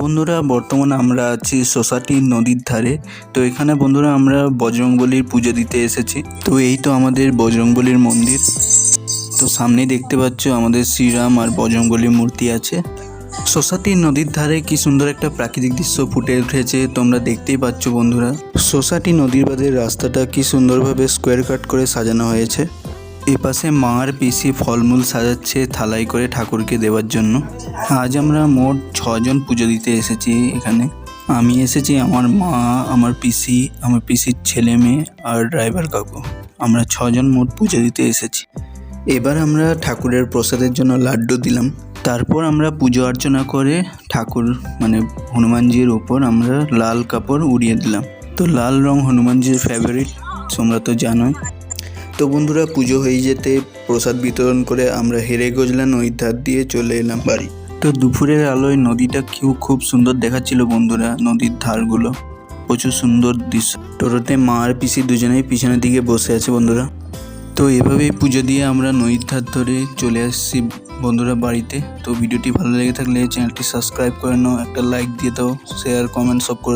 বন্ধুরা, বর্তমানে আমরা আছি সোসাইটি নদীর ধারে। তো এখানে বন্ধুরা আমরা বজরংবলির পুজো দিতে এসেছি। তো এই তো আমাদের বজরংবলির মন্দির। তো সামনেই দেখতে পাচ্ছ আমাদের শ্রীরাম আর বজরংবলির মূর্তি আছে। সোসাইটি নদীর ধারে কি সুন্দর একটা প্রাকৃতিক দৃশ্য ফুটে উঠেছে, তোমরা দেখতেই পাচ্ছ বন্ধুরা। সোসাইটি নদীর বাদের রাস্তাটা কি সুন্দরভাবে স্কোয়ার কাট করে সাজানো হয়েছে। এপাশে মার পিসি ফলমূল সাজাচ্ছে থালাই করে ঠাকুরকে দেওয়ার জন্য। আজ আমরা মোট ছজন পুজো দিতে এসেছি এখানে। আমি এসেছি আমার মা, আমার পিসি, আমার পিসির ছেলে মেয়ে আর ড্রাইভার কাকু। আমরা ছজন মোট পুজো দিতে এসেছি। এবার আমরা ঠাকুরের প্রসাদের জন্য লাড্ডু দিলাম। তারপর আমরা পুজো অর্চনা করে ঠাকুর মানে হনুমানজির ওপর আমরা লাল কাপড় উড়িয়ে দিলাম। তো লাল রং হনুমানজির ফেভারিট তোমরা তো জানোই। তো বন্ধুরা পুজো হয়ে যেতে প্রসাদ বিতরণ করে আমরা হেরে গজলা নদীর ধার দিয়ে চলে এলাম বাড়ি। তো দুপুরের আলোয় নদীটা কেউ খুব সুন্দর দেখাচ্ছিল বন্ধুরা নদীর ধারগুলো। প্রচুর সুন্দর দৃশ্য। টোটোতে মা আর পিসি দুজনেই পিছনের দিকে বসে আছে বন্ধুরা। তো এভাবেই পুজো দিয়ে আমরা নদীর ধার ধরে চলে আসছি বন্ধুরা বাড়িতে। তো ভিডিওটি ভালো লেগে থাকলে চ্যানেলটি সাবস্ক্রাইব করে নাও, একটা লাইক দিয়ে দাও শেয়ার কমেন্ট সব করে।